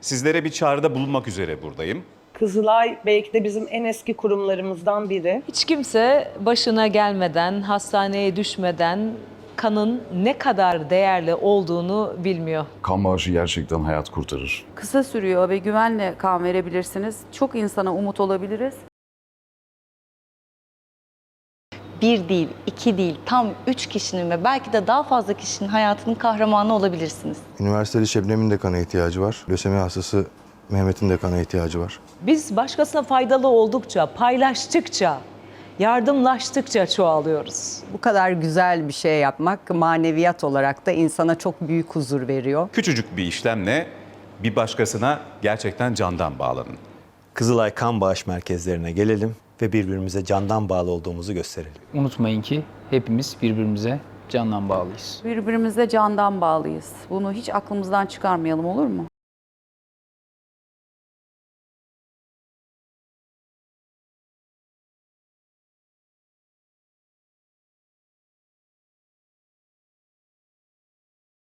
Sizlere bir çağrıda bulunmak üzere buradayım. Kızılay belki de bizim en eski kurumlarımızdan biri. Hiç kimse başına gelmeden, hastaneye düşmeden kanın ne kadar değerli olduğunu bilmiyor. Kan bağışı gerçekten hayat kurtarır. Kısa sürüyor ve güvenle kan verebilirsiniz. Çok insana umut olabiliriz. Bir değil, iki değil, tam üç kişinin ve belki de daha fazla kişinin hayatının kahramanı olabilirsiniz. Üniversiteli Şebnem'in de kana ihtiyacı var. Lösemi hastası Mehmet'in de kana ihtiyacı var. Biz başkasına faydalı oldukça, paylaştıkça, yardımlaştıkça çoğalıyoruz. Bu kadar güzel bir şey yapmak maneviyat olarak da insana çok büyük huzur veriyor. Küçücük bir işlemle bir başkasına gerçekten candan bağlanın. Kızılay kan bağış merkezlerine gelelim ve birbirimize candan bağlı olduğumuzu gösterelim. Unutmayın ki hepimiz birbirimize candan bağlıyız. Birbirimize candan bağlıyız. Bunu hiç aklımızdan çıkarmayalım olur mu?